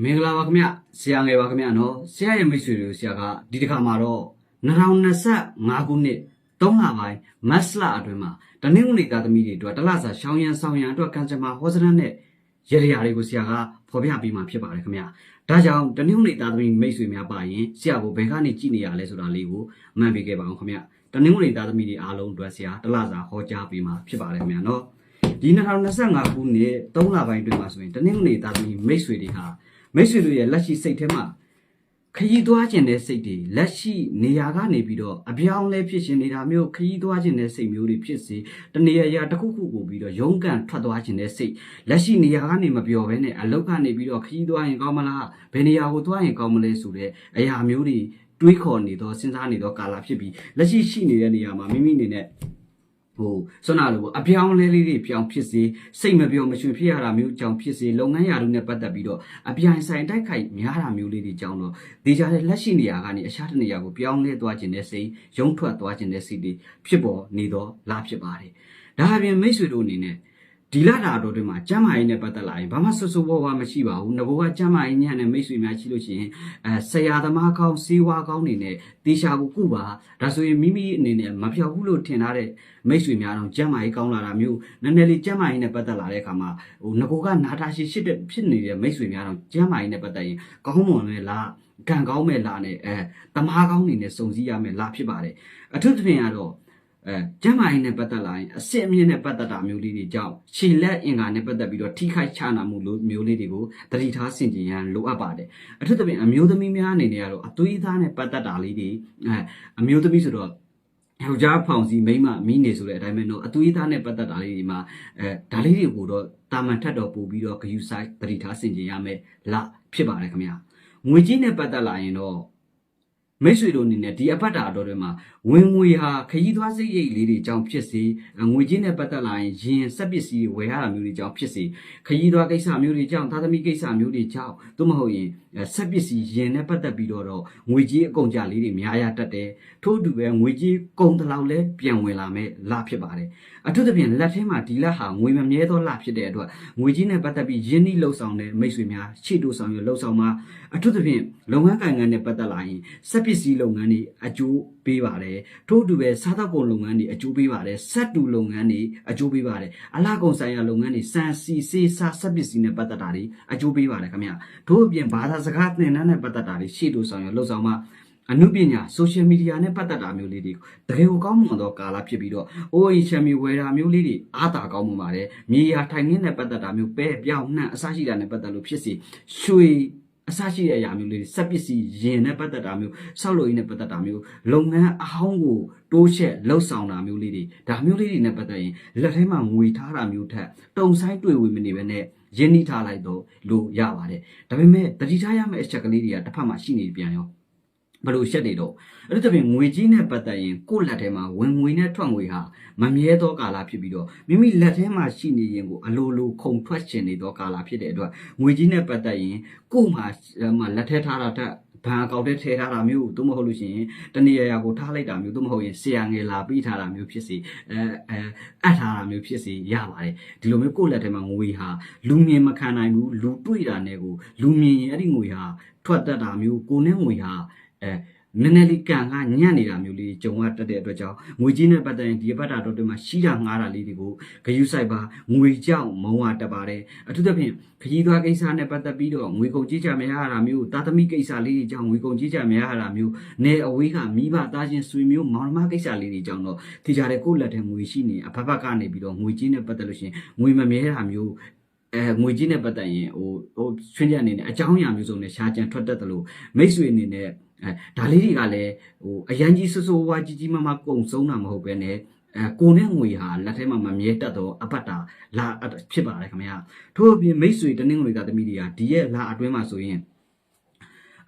မင်္ဂလာပါခင်ဗျဆရာငယ်ပါခင်ဗျနော်ဆရာရဲ့မိတ်ဆွေတွေကိုဆရာကဒီတစ်ခါမှာတော့2025ခုနှစ်3လပိုင်းမတ်လအတွင်းမှာတနင်္ဂနွေသားသမီးတွေအတွက်တလစာရှောင်းရန်ဆောင်ရန်အတွက်ကံကြမ္မာဟောစရန်နဲ့ရေရရာတွေကိုဆရာကဖော်ပြပေးမှာဖြစ်ပါတယ်ခင်ဗျဒါကြောင့်တနင်္ဂနွေသားသမီးမိတ်ဆွေများပါရင်ဆရာကိုဘယ်ကနေကြည့်နေရလဲဆိုတာလေးကိုအမှန်ပေးခဲ့ပါအောင်ခင်ဗျတနင်္ဂနွေသားသမီးတွေအားလုံးအတွက်ဆရာတလစာဟောကြားပေးမှာဖြစ်ပါတယ်ခင်ဗျနော်ဒီ2025ခုနှစ်3လပိုင်းအတွင်းမှာဆိုရင်တနင်္ဂနွေသားသမီးမိတ်ဆွေတွေဟာ မိတ်ဆွေတွေရဲ့လက်ရှိစိတ်ထဲမှာခရီးသွားခြင်းတဲ့စိတ်တွေလက်ရှိနေရာကနေပြီးတော့အပြောင်းလဲဖြစ်ရှင်နေတာမျိုးခရီးသွားခြင်းတဲ့စိတ်မျိုးတွေဖြစ်စေတနေရာရာတစ်ခုခုကိုပြီးတော့ရုန်းကန်ထွက်သွားခြင်းတဲ့စိတ်လက်ရှိနေရာကနေမပြောဘဲနဲ့အလောက်ကနေပြီးတော့ခရီးသွားရင်ကောင်းမလားဘယ်နေရာကိုသွားရင်ကောင်းမလဲဆိုတဲ့အရာမျိုးတွေတွေးခေါ်နေတော့စဉ်းစားနေတော့ကာလဖြစ်ပြီးလက်ရှိရှိနေတဲ့နေရာမှာမိမိအနေနဲ့ ဟိုဆွမ်းနာလို့အပြောင်းလဲလေးတွေပြောင်းဖြစ်စေစိတ်မပြောမရွှင်ဖြစ်ရတာမျိုးကြောင့်ဖြစ်စေလုပ်ငန်းရာတွေနဲ့ပတ်သက်ပြီးတော့အပြိုင်ဆိုင်တိုက်ခိုက်များတာမျိုးလေးတွေကြောင့်တော့ဒီကြတဲ့လက်ရှိနေရာကနေအခြားတစ်နေရာကိုပြောင်းလဲသွားခြင်းနဲ့စိတ်ရုံးထွက်သွားခြင်းနဲ့စိတ်တွေဖြစ်ပေါ်နေတော့လားဖြစ်ပါတယ်ဒါအပြင်မိတ်ဆွေတို့အနေနဲ့ ဒီလာတာတော်တွေမှာကျမ်းမာရေးနဲ့ပတ်သက်လာရင်ဘာမှဆွဆွဝဝမရှိပါဘူးငဘိုးကကျမ်းမာရေးညံ့တဲ့မိတ်ဆွေများရှိလို့ရှိရင်အဲဆရာသမားကောင်းစေဝါကောင်းနေနဲ့တေချာကိုကုပါဒါဆိုရင်မိမိအနေနဲ့မပြောက်ဘူးလို့ထင်ထားတဲ့မိတ်ဆွေများတော့ကျမ်းမာရေးကောင်းလာတာမျိုးနည်းနည်းလေးကျမ်းမာရေးနဲ့ပတ်သက်လာတဲ့အခါမှာဟိုငကိုကနာတာရှိရှိတဲ့ဖြစ်နေတဲ့မိတ်ဆွေများတော့ကျမ်းမာရေးနဲ့ပတ်သက်ရင်ကောင်းမွန်မဲ့လားကံကောင်းမဲ့လားနဲ့အဲတမားကောင်းနေနဲ့စုံစည်းရမယ်လားဖြစ်ပါတယ်အထူးသဖြင့်ကတော့ အဲကျမ်းမာရေးနဲ့ပတ်သက်လာရင်အစစ်အမြင့်နဲ့ပတ်သက်တာမျိုးလေးတွေကြောင့်ခြေလက်အင်္ဂါနဲ့ပတ်သက်ပြီးတော့ထိခိုက်ချနာမှုလိုမျိုးလေးတွေကိုတတိထားဆင်ခြင်ရန်လိုအပ်ပါတယ်အထူးသဖြင့်အမျိုးသမီးများအနေနဲ့ကတော့အသွေးသားနဲ့ပတ်သက်တာလေးတွေအဲအမျိုးသမီးဆိုတော့ယောက်ျားဖောင်စီမိန်းမမိနေဆိုတဲ့အတိုင်းပဲတော့အသွေးသားနဲ့ပတ်သက်တာလေးတွေမှာအဲဒါလေးတွေကိုတော့တာမန်ထက်တော့ပို့ပြီးတော့ဂယူဆိုင်တတိထားဆင်ကျင်ရမယ်လားဖြစ်ပါတယ်ခင်ဗျာငွေကြီးနဲ့ပတ်သက်လာရင်တော့ မိတ်ဆွေတို့အနေနဲ့ဒီအပတ်တာတော်တွေမှာဝင်ငွေဟာခရီးသွားစိတ်ရိတ်လေးတွေကြောင့်ဖြစ်စေငွေကြီးနဲ့ပတ်သက်လာရင်ရင်စက်ပစ္စည်းတွေဝယ်ရတာမျိုးတွေကြောင့်ဖြစ်စေခရီးသွားကိစ္စမျိုးတွေကြောင့်သာသမီကိစ္စမျိုးတွေကြောင့်သို့မဟုတ်ရင်စက်ပစ္စည်းရင်နဲ့ပတ်သက်ပြီးတော့ငွေကြီးအကုန်ကြလေးတွေများရတတ်တယ်ထို့အတူပဲငွေကြီးကုန်တလောက်လဲပြန်ဝင်လာမယ်လဖြစ်ပါတယ်အထူးသဖြင့်လက်ထဲမှာဒီလက်ဟာငွေမမြဲသောလဖြစ်တဲ့အတွက်ငွေကြီးနဲ့ပတ်သက်ပြီးယင်းနှိလှုပ်ဆောင်တဲ့မိတ်ဆွေများရှေ့တိုးဆောင်ရလှုပ်ဆောင်မှာအထူးသဖြင့်လုပ်ငန်းကိုင်ငန်းနဲ့ပတ်သက်လာရင်စက်ပစ္စည်းလုပ်ငန်းတွေအကျိုးပေးပါတယ်ထို့အတူပဲစားသောက်ကုန်လုပ်ငန်းတွေအကျိုးပေးပါတယ်စက်တူလုပ်ငန်းတွေအကျိုးပေးပါတယ်အလားကုန်ဆိုင်ရာလုပ်ငန်းတွေစံစီစေးစားစက်ပစ္စည်းနဲ့ပတ်သက်တာတွေအကျိုးပေးပါတယ်ခင်ဗျထို့အပြင်ဘာသာစကားသင်တန်းနဲ့ပတ်သက်တာတွေရှေ့တိုးဆောင်ရလှုပ်ဆောင်မှာအနုပညာ social media နဲ့ပတ်သက်တာမျိုးလေးတွေတကယ်ကိုကောင်းမွန်သောကာလဖြစ်ပြီးတော့ OA channel ဝယ်တာမျိုးလေးတွေအားတာကောင်းမွန်ပါတယ်မြေယာထိုင်ခင်းနဲ့ပတ်သက်တာမျိုးပဲပြောင်းနှံ့အစရှိတာနဲ့ပတ်သက်လို့ဖြစ်စီရွှေ အစရှိတဲ့အရာမျိုးလေးတွေစက်ပစ္စည်းရင်နဲ့ပတ်သက်တာမျိုးဆောက်လုပ်ရေးနဲ့ပတ်သက်တာမျိုးလုပ်ငန်းအဟောင်းကိုတိုးချက်လှုပ်ဆောင်တာမျိုးလေးတွေဒါမျိုးလေးတွေနဲ့ပတ်သက်ရင်လက်ထဲမှာငွေထားတာမျိုးထက်တုံဆိုင်တွေ့ဝေမနေပဲနဲ့ရင်းနှီးထားလိုက်တော့လို့ရပါတယ်ဒါပေမဲ့တတိထားရမယ့်အချက်ကလေးတွေကတစ်ဖက်မှာရှိနေပြန်ရော ဘယ်လိုရှက်နေတော့အဲ့ဒါတပြင်ငွေကြီးနဲ့ပတ်သက်ရင်ကိုယ့်လက်ထဲမှာဝင်ငွေနဲ့ထွက်ငွေဟာမမြဲသောကာလဖြစ်ပြီးတော့မိမိလက်ထဲမှာရှိနေရင်ကိုအလိုလိုခုံထွက်ချင်နေသောကာလဖြစ်တဲ့အတွက်ငွေကြီးနဲ့ပတ်သက်ရင်ကိုယ့်မှာမှာလက်ထဲထားတာတက်ဘဏ်အကောင့်ထဲထည့်ထားတာမျိုးသို့မဟုတ်လို့ရှိရင်တနေရာရာကိုထားလိုက်တာမျိုးသို့မဟုတ်ရင်ဆရာငယ်လာပြီးထားတာမျိုးဖြစ်စီအဲအဲအပ်ထားတာမျိုးဖြစ်စီရပါတယ်ဒီလိုမျိုးကိုယ့်လက်ထဲမှာငွေဟာလူမြင်မခံနိုင်ဘူးလူတွေ့တာနဲ့ကိုလူမြင်ရင်အဲ့ဒီငွေဟာထွက်တတ်တာမျိုးကိုယ်နဲ့ငွေဟာ အဲနည်းနည်းလေးကန်ကညံ့နေတာမျိုးလေးကြုံရတတ်တဲ့အတွက်ကြောင့်ငွေကြီးနဲ့ပတ်သက်ရင်ဒီအပတ်တာတော့ဒီမှာရှိတာငားတာလေးတွေကိုဂယုဆိုင်ပါငွေကြောင့်မုံဝတက်ပါတယ်အထူးသဖြင့်ခကြီးသွားကိစ္စနဲ့ပတ်သက်ပြီးတော့ငွေကုန်ကြီးကြမရတာမျိုးတာသမီကိစ္စလေးတွေကြောင့်ငွေကုန်ကြီးကြမရတာမျိုးနေအဝေးကမိဘသားချင်းဆွေမျိုးမောင်နှမကိစ္စလေးတွေကြောင့်တော့ဒီကြတဲ့ကိုယ့်လက်ထဲငွေရှိနေအဖက်ဖက်ကနေပြီးတော့ငွေကြီးနဲ့ပတ်သက်လို့ရှိရင်ငွေမမြဲတာမျိုးအဲငွေကြီးနဲ့ပတ်သက်ရင်ဟိုဟိုဆွေးရအနေနဲ့အကြောင်းအရာမျိုးစုံနဲ့ရှားကြံထွက်တတ်တယ်လို့မိတ်ဆွေအနေနဲ့ အဲဒါလေးတွေကလည်းဟိုအရန်ကြီးဆူဆူဝါကြီးကြီးမမကုံဆုံးတာမဟုတ်ပဲနဲ့အဲကိုနဲ့ငွေဟာလက်ထဲမှာမမြဲတတ်တော့အပတ်တာလာဖြစ်ပါတယ်ခင်ဗျာထို့အပြင်မိတ်ဆွေတနင်္ဂနွေသားသမီးတွေကဒီရဲ့လာအတွင်းမှာဆိုရင်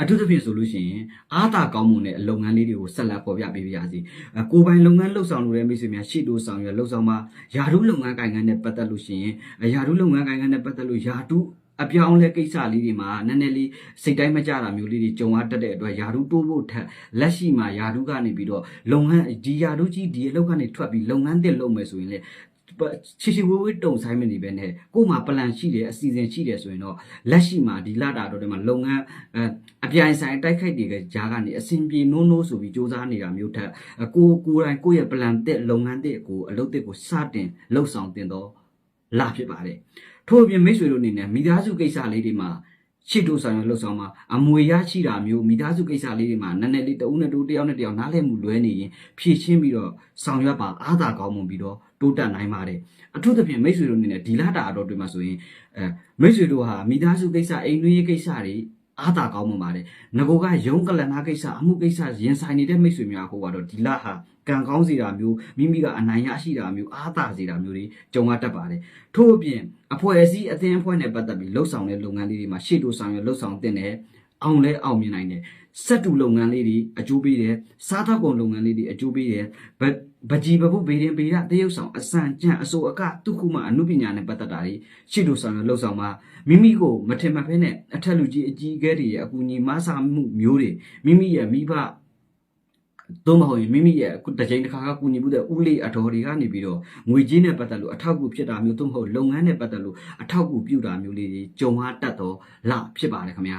အထူးသဖြင့်ဆိုလို့ရှိရင်အားသာကောင်းမှုနဲ့လုပ်ငန်းလေးတွေကိုဆက်လက်ပေါ်ပြပေးပါရစေ။အကိုယ်ပိုင်လုပ်ငန်းလှုပ်ဆောင်လို့တဲ့မိတ်ဆွေများရှေ့တိုးဆောင်ရလှုပ်ဆောင်မှာယာရုလုပ်ငန်းကိုင်ငန်းနဲ့ပတ်သက်လို့ရှိရင်ယာရုလုပ်ငန်းကိုင်ငန်းနဲ့ပတ်သက်လို့ယာတု အပြောင်းလဲကိစ္စလေးတွေမှာနည်းနည်းလေးစိတ်တိုင်းမကြတာမျိုးလေးတွေကြုံရတတ်တဲ့အတွက်ယာရုတိုးဖို့ထက်လက်ရှိမှာယာရုကနေပြီးတော့လုပ်ငန်းဒီယာရုကြီးဒီအလုပ်ကနေထွက်ပြီးလုပ်ငန်းသစ်လုပ်မယ်ဆိုရင်လေချီချီဝေးဝေးတုံဆိုင်မနေပဲနဲ့ကို့မှာပလန်ရှိတယ်အစီအစဉ်ရှိတယ်ဆိုရင်တော့လက်ရှိမှာဒီလာတာတော့ဒီမှာလုပ်ငန်းအအပြိုင်ဆိုင်တိုက်ခိုက်တွေကဂျာကနေအစဉ်ပြေနိုးနိုးဆိုပြီးစူးစမ်းနေတာမျိုးထက်အကိုကိုယ်တိုင်ကိုယ့်ရဲ့ပလန်တက်လုပ်ငန်းတက်ကိုအလုပ်တက်ကိုစတင်လှုပ်ဆောင်တင်တော့ လာဖြစ်ပါတယ်ထို့အပြင်မိတ်ဆွေတို့အနေနဲ့မိသားစုကိစ္စလေးတွေမှာချစ်တို့ဆောင်ရလှုပ်ဆောင်မှာအမွေရရှိတာမျိုးမိသားစုကိစ္စလေးတွေမှာနည်းနည်းလေးတဦးနဲ့တူတယောက်နဲ့တယောက်နားလည်မှုလွဲနေရင်ဖြည့်ရှင်းပြီးတော့ဆောင်ရွက်ပါအားသာကောင်းမှုပြီးတော့တိုးတက်နိုင်ပါတယ်အထူးသဖြင့်မိတ်ဆွေတို့အနေနဲ့ဒီလာတာအတော့တွေမှာဆိုရင်အဲမိတ်ဆွေတို့ဟာမိသားစုကိစ္စအိမ်တွင်းရေးကိစ္စတွေ အားသာကောင်းမှုပါတယ်ငကိုကယုံကလနာကိစ္စအမှုကိစ္စရင်ဆိုင်နေတဲ့မိတ်ဆွေများဟိုကတော့ဒီလာဟာကံကောင်းစေတာမျိုးမိမိကအနိုင်ရရှိတာမျိုးအားသာစေတာမျိုးတွေကြုံရတတ်ပါတယ်ထို့အပြင်အဖွဲ့အစည်းအသင်းအဖွဲ့နဲ့ပတ်သက်ပြီးလှုပ်ဆောင်တဲ့လုပ်ငန်းလေးတွေမှာရှေ့တိုးဆောင်ရလှုပ်ဆောင်တဲ့နဲ့အောင်လဲအောင်မြင်နိုင်တယ်စက်တူလုပ်ငန်းလေးတွေအကျိုးပေးတယ်စားသောက်ကုန်လုပ်ငန်းလေးတွေအကျိုးပေးတယ် ဗဗကြီးဘဘုဗေဒင်ပေရတရုပ်ဆောင်အစံကြံအစိုးအကတုခုမအနုပညာနဲ့ပတ်သက်တာတွေရှေ့တိုးဆောင်ရလှုပ်ဆောင်မှာမိမိကိုမထင်မှတ်ဖဲနဲ့အထက်လူကြီးအကြီးအကဲတွေရဲ့အကူအညီမဆာမှုမျိုးတွေမိမိရဲ့မိဘသို့မဟုတ်ရင်မိမိရဲ့အခုတစ်ချိန်တစ်ခါကကူညီမှုတဲ့ဥလေးအတော်တွေကနေပြီးတော့ငွေကြေးနဲ့ပတ်သက်လို့အထောက်အကူဖြစ်တာမျိုးသို့မဟုတ်လုပ်ငန်းနဲ့ပတ်သက်လို့အထောက်အကူပြုတာမျိုးလေးတွေကြုံရတတ်တော့လဖြစ်ပါတယ်ခင်ဗျာ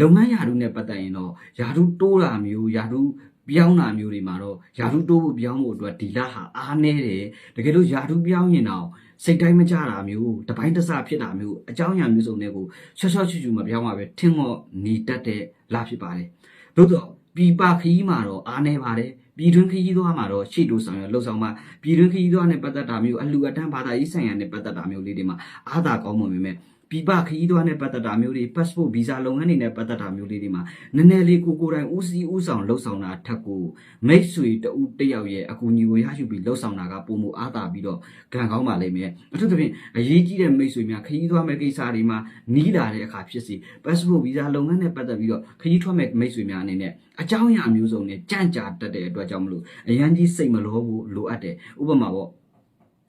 လုပ်ငန်းယာတုနဲ့ပတ်သက်ရင်တော့ယာတုတိုးတာမျိုးယာတု ပြောင်းတာမျိုးတွေမှာတော့ယာတုတိုးဖို့ပြောင်းဖို့အတွက်ဒီလဟာအားနေတယ်တကယ်လို့ယာတုပြောင်းရင်တော့စိတ်တိုင်းမကြတာမျိုးတပိုင်းတစဖြစ်တာမျိုးအကြောင်းအရာမျိုးစုံတွေကိုချောချောချူချူမပြောင်းပါပဲထင်းတော့နေတတ်တဲ့လဖြစ်ပါတယ်သို့တော့ပြည်ပခရီးမှာတော့အားနေပါတယ်ပြည်တွင်းခရီးသွားမှာတော့ရှေ့တိုးဆောင်ရလှုပ်ဆောင်မှာပြည်တွင်းခရီးသွားနဲ့ပတ်သက်တာမျိုးအလှူအတန်းဘာသာရေးဆိုင်ရာနဲ့ပတ်သက်တာမျိုးလေးတွေမှာအားသာကောင်းမှမြင်မဲ့ ပြည်ပခရီးသွားနဲ့ပတ်သက်တာမျိုးတွေ passport visa လုပ်ငန်းတွေနဲ့ပတ်သက်တာမျိုးလေးတွေမှာနည်းနည်းလေးကိုကိုယ်တိုင်ဦးစီးဦးဆောင်လှုပ်ဆောင်တာထက်ကိုမိတ်ဆွေတဦးတစ်ယောက်ရဲ့အကူအညီကိုရရှိပြီးလှုပ်ဆောင်တာကပုံမှုအားသာပြီးတော့ကံကောင်းပါလိမ့်မယ်အထူးသဖြင့်အရေးကြီးတဲ့မိတ်ဆွေများခရီးသွားမဲ့ကိစ္စတွေမှာနီးလာတဲ့အခါဖြစ်စီ passport visa လုပ်ငန်းနဲ့ပတ်သက်ပြီးတော့ခရီးထွက်မဲ့မိတ်ဆွေများအနေနဲ့အကြောင်းအရာမျိုးစုံနဲ့ကြန့်ကြာတတ်တဲ့အတွက်ကြောင့်မလို့အရန်ကြီးစိတ်မလောဘူးလိုအပ်တယ်ဥပမာပေါ့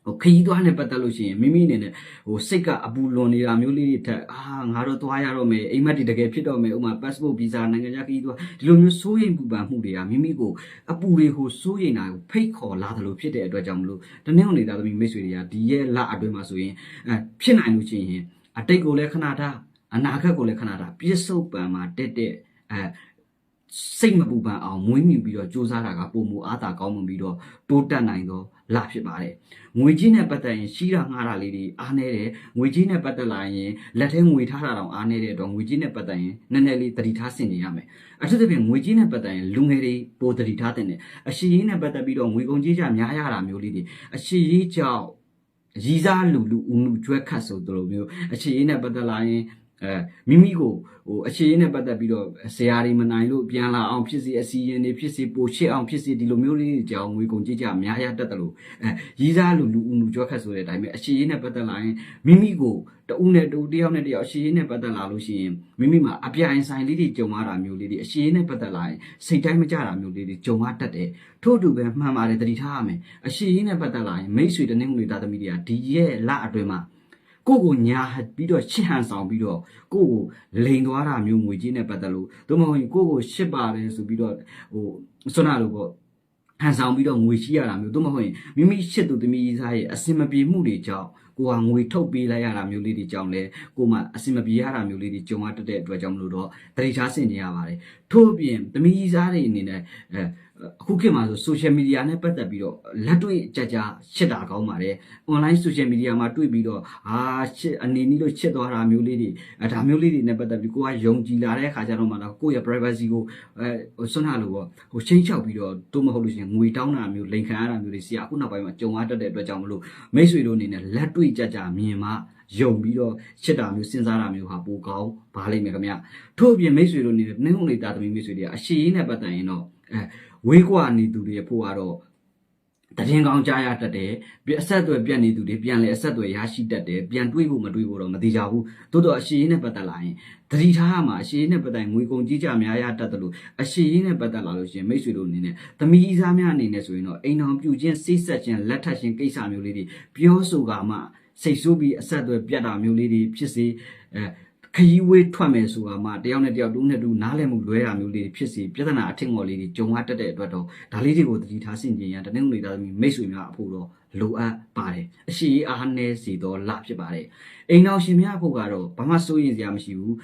ဟိုခရီးသွားနဲ့ပတ်သက်လို့ရှိရင်မိမိအနေနဲ့ဟိုစိတ်ကအပူလွန်နေတာမျိုးလေးတွေထက်အာငါတော့သွားရတော့မယ်အိမ်မက်တွေတကယ်ဖြစ်တော့မယ်ဥပမာ passport visa နိုင်ငံခြားခရီးသွားဒီလိုမျိုးစိုးရိမ်ပူပန်မှုတွေကမိမိကိုအပူတွေကိုစိုးရိမ်တာကိုဖိတ်ခေါ်လာတယ်လို့ဖြစ်တဲ့အတွက်ကြောင့်မလို့တနည်းအောင်နေတာသမီးမိတ်ဆွေတွေကဒီရဲ့လအတွင်းမှာဆိုရင်အဲဖြစ်နိုင်လို့ရှိရင်အတိတ်ကိုလည်းခဏထားအနာဂတ်ကိုလည်းခဏထားပြစ္ဆုတ်ပံမှာတက်တဲ့အဲစိတ်မပူပန်အောင်မွေးမြူပြီးတော့စူးစမ်းတာကပုံမူအားသာကောင်းမှပြီးတော့တိုးတက်နိုင်တော့ လာဖြစ်ပါတယ်ငွေကြီးနဲ့ပတ်သက်ရင်ရှိတာငှားတာလေးတွေအားနေတယ်ငွေကြီးနဲ့ပတ်သက်လာရင်လက်ထဲငွေထားတာတောင်အားနေတဲ့အတွက်ငွေကြီးနဲ့ပတ်သက်ရင်နည်းနည်းလေးတတိထားဆင်နေရမယ်အထူးသဖြင့်ငွေကြီးနဲ့ပတ်သက်ရင်လူငယ်တွေပိုတတိထားတဲ့နဲ့အရှိရေးနဲ့ပတ်သက်ပြီးတော့ငွေကုန်ကြေးကြများရတာမျိုးလေးတွေအရှိရေးကြောင့်ရီစားလူလူဦးလူကျွဲခတ်ဆိုတို့လိုမျိုးအရှိရေးနဲ့ပတ်သက်လာရင် အဲမိမိကိုဟိုအခြေအနေနဲ့ပတ်သက်ပြီးတော့ဆရာတွေမနိုင်လို့ပြန်လာအောင်ဖြစ်စီအစီရင်တွေဖြစ်စီပိုချစ်အောင်ဖြစ်စီဒီလိုမျိုးလေးတွေကြောင်းငွေကုန်ကြည့်ကြအများရတတ်တယ်လို့အဲရီးစားလူလူဦးလူကြွက်ခတ်ဆိုတဲ့အတိုင်းပဲအခြေအနေနဲ့ပတ်သက်လာရင်မိမိကိုတဦးနဲ့တူတယောက်နဲ့တယောက်အခြေအနေနဲ့ပတ်သက်လာလို့ရှိရင်မိမိမှာအပြိုင်ဆိုင်လေးတွေကြုံရတာမျိုးလေးတွေအခြေအနေနဲ့ပတ်သက်လာရင်စိတ်တိုင်းမကြတာမျိုးလေးတွေကြုံရတတ်တယ်ထို့အတူပဲမှန်ပါတယ်တတိထားရမယ်အခြေအနေနဲ့ပတ်သက်လာရင်မိတ်ဆွေတနင်္ဂနွေသားသမီးတွေကဒီရဲ့လအတွင်းမှာ ကိုကိုညာပြီးတော့ချစ်ဟန်ဆောင်ပြီးတော့ကိုကိုလိန်သွားတာမျိုးငွေကြီးနဲ့ပတ်သက်လို့သို့မဟုတ်ရင်ကိုကိုရှစ်ပါတယ်ဆိုပြီးတော့ဟိုစွနာလို့ပေါ့ဟန်ဆောင်ပြီးတော့ငွေရှိရတာမျိုးသို့မဟုတ်ရင်မိမိရှစ်သူသမီးကြီးသားရဲ့အစင်မပြေမှုတွေကြောင့်ကိုကငွေထုတ်ပေးလိုက်ရတာမျိုးလေးတွေကြောင့်လဲကိုမှအစင်မပြေရတာမျိုးလေးတွေကြုံရတတ်တဲ့အတွက်ကြောင့်မလို့တော့တတိထားဆင်နေရပါတယ်ထို့အပြင်သမီးကြီးသားတွေအနေနဲ့အဲ အခုခေတ်မှာဆို social media နဲ့ပတ်သက်ပြီးတော့လက်တွေ့ကြကြရှစ်တာကောင်းပါတယ် online social media မှာတွေ့ပြီးတော့ဟာရှစ်အနေနည်းလို့ရှစ်သွားတာမျိုးလေးတွေအဲဒါမျိုးလေးတွေနဲ့ပတ်သက်ပြီးကိုကယုံကြည်လာတဲ့အခါကျတော့မှတော့ကိုယ့်ရဲ့ privacy ကိုအဲဟိုဆွမ်းနာလို့ပေါ့ဟိုချင်းချောက်ပြီးတော့တို့မဟုတ်လို့ရှိရင်ငွေတောင်းတာမျိုးလိန်ခံရတာမျိုးတွေစီအခုနောက်ပိုင်းမှာကြုံရတတ်တဲ့အတွက်ကြောင့်မလို့မိတ်ဆွေတို့အနေနဲ့လက်တွေ့ကြကြမြင်မှယုံပြီးတော့ရှစ်တာမျိုးစဉ်းစားတာမျိုးဟာပိုကောင်းပါလိမ့်မယ်ခင်ဗျထို့အပြင်မိတ်ဆွေတို့အနေနဲ့နှင်းုံလေးတာသမီးမိတ်ဆွေတွေကအရှိရေးနဲ့ပတ်သက်ရင်တော့အဲ ဝေးကွာနေသူတွေဖို့ကတော့တရင်ကောင်းကြားရတတ်တယ်ပြအဆက်အသွယ်ပြတ်နေသူတွေပြန်လဲအဆက်အသွယ်ရရှိတတ်တယ်ပြန်တွေးဖို့မတွေးဖို့တော့မသေးကြဘူးတိုးတော့အရှိရေးနဲ့ပတ်သက်လာရင်တတိထားရမှာအရှိရေးနဲ့ပတ်သက်ငွေကုန်ကြီးကြများရတတ်တယ်လို့အရှိရေးနဲ့ပတ်သက်လာလို့ရှိရင်မိတ်ဆွေတို့အနေနဲ့သမီးစားများအနေနဲ့ဆိုရင်တော့အိမ်တော်ပြုခြင်းစိတ်ဆက်ခြင်းလက်ထပ်ခြင်းကိစ္စမျိုးလေးတွေပြောဆိုကမှစိတ်ဆိုးပြီးအဆက်အသွယ်ပြတ်တာမျိုးလေးတွေဖြစ်စေအဲ ခခရီးဝေးထွက်မယ်ဆိုတာမှတယောက်နဲ့တယောက်တူးနဲ့တူနားလည်မှုလွဲတာမျိုးလေးတွေဖြစ်စီပြဿနာအထင်ငေါ်လေးတွေကြုံရတတ်တဲ့အတွက်တော့ဒါလေးတွေကိုသတိထားဆင်ခြင်ရန်တနင်္ဂနွေသားသမီးမိတ်ဆွေများအဖို့တော့လိုအပ်ပါတယ်အရှိအားနည်းစီတော့လဖြစ်ပါတယ်အိမ်တော်ရှင်များအဖို့ကတော့ဘာမှစိုးရိမ်စရာမရှိဘူး